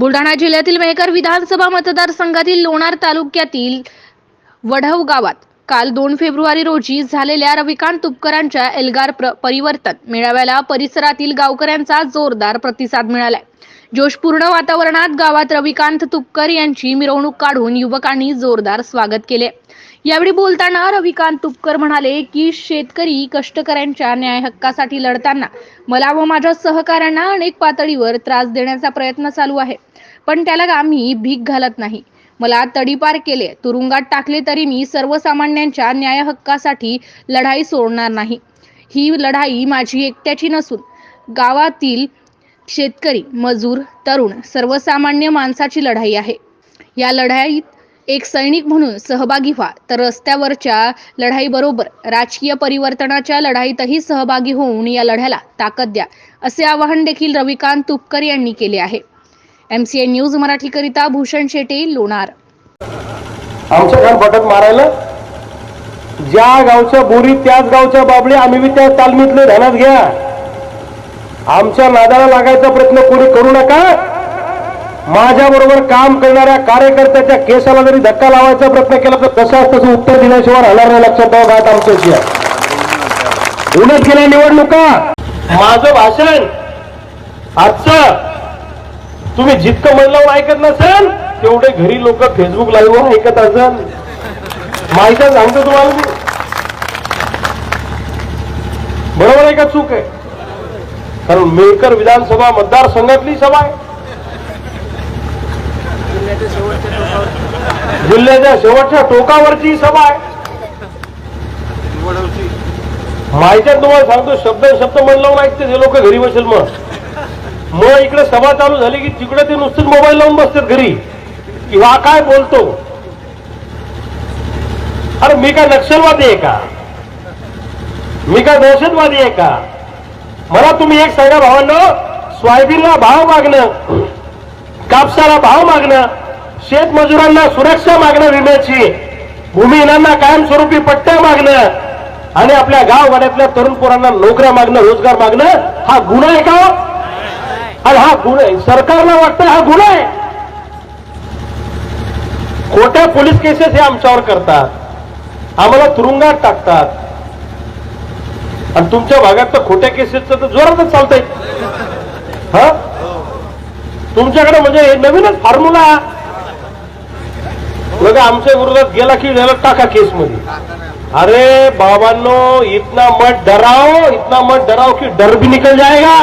बुलढाणा जिल्ह्यातील मेहकर विधानसभा मतदारसंघातील लोणार तालुक्यातील वढव गावात काल दोन फेब्रुवारी रोजी झालेल्या रविकांत तुपकरांच्या एल्गार परिवर्तन मेळाव्याला परिसरातील गावकऱ्यांचा जोरदार प्रतिसाद मिळालाय. जोशपूर्ण वातावरणात गावात रविकांत तुपकर यांची मिरवणूक काढून युवकांनी जोरदार स्वागत केले. यावेळी बोलताना रविकांत तुपकर म्हणाले की शेतकरी कष्टकऱ्यांच्या न्याय हक्कासाठी लढताना मला व माझ्या सहकाऱ्यांना अनेक पातळीवर त्रास देण्याचा प्रयत्न चालू आहे. पण त्याला आम्ही भीक घालत नाही. मला तडीपार केले तुरुंगात टाकले तरी मी सर्वसामान्यांच्या न्याय हक्कासाठी लढाई सोडणार नाही. ही लढाई माझी एकट्याची नसून गावातील शेतकरी मजूर तरुण सर्वसामान्य माणसाची लढाई आहे. या लढाईत एक सैनिक म्हणून सहभागी व्हा तर रस्त्यावरच्या लढाईबरोबर राजकीय परिवर्तनाच्या लढाईतही सहभागी होऊन या लढ्याला ताकद द्या असे आवाहन देखील रविकांत तुपकर यांनी केले आहे. एमसीएन न्यूज मराठीकरिता भूषण शेटे लोणार. आमच्या घर बटत मारायला? ज्या गावच्या बोरी त्याच गावच्या बाबळे आम्ही त्या तालमीतले ध्यानात घ्या. आमच्या नादाला लागायचा प्रयत्न कोणी करू नका. माझ्या बरोबर काम करणाऱ्या कार्यकर्त्याच्या केसाला जरी धक्का लावायचा प्रयत्न केला तर तसाच तसं उत्तर दिल्याशिवाय राहणार नाही लक्षात ठेवा गाठ आमच्याशी आहे. उलट गेल्या निवडणुका. माझं भाषण आजचं तुम्ही जितकं मन ऐकत नसेल तेवढे घरी लोक फेसबुक लाईव्ह वर ऐकत असेल माहिती सांगतो तुम्हाला मी? बरोबर आहे का चूक आहे? कारण मेकर विधानसभा मतदारसंघातली सभा आहे. जिल्ह्याच्या शेवटच्या टोकावरची सभा आहे. माहिती तुम्हाला? सांगतो शब्द शब्द म्हणलं लावून ऐकते लोक घरी बसेल मग. मग इकडे सभा चालू झाली की तिकडे ते नुसतेच मोबाईल लावून बसतात घरी. की हा काय बोलतो? अरे मी काय नक्षलवादी आहे का? मी काय दहशतवादी आहे का? मला तुम्ही एक सांगा भावांनो सोयाबीनला भाव मागणं कापसाला भाव मागणं शेतमजुरांना सुरक्षा मागणं विम्याची भूमिहीनांना कायमस्वरूपी पट्ट्या मागणं आणि आपल्या गाववाड्यातल्या तरुण पोरांना नोकऱ्या मागणं रोजगार मागणं हा गुन्हा आहे का? आणि हा गुन्हा आहे. सरकारला वाटतं हा गुन्हा आहे. खोट्या पोलीस केसेस हे आमच्यावर करतात. आम्हाला तुरुंगात टाकतात. आणि तुमच्या भागात तर खोट्या केसेसचं तर जोरातच चालतंय. हा? तुमच्याकडे म्हणजे हे नवीनच फॉर्म्युला बघा आमच्या विरोधात गेला की त्याला टाका केस मध्ये अरे बाबांनो इतना मत डराओ इतना मत डराओ कि डर भी निकल जाएगा.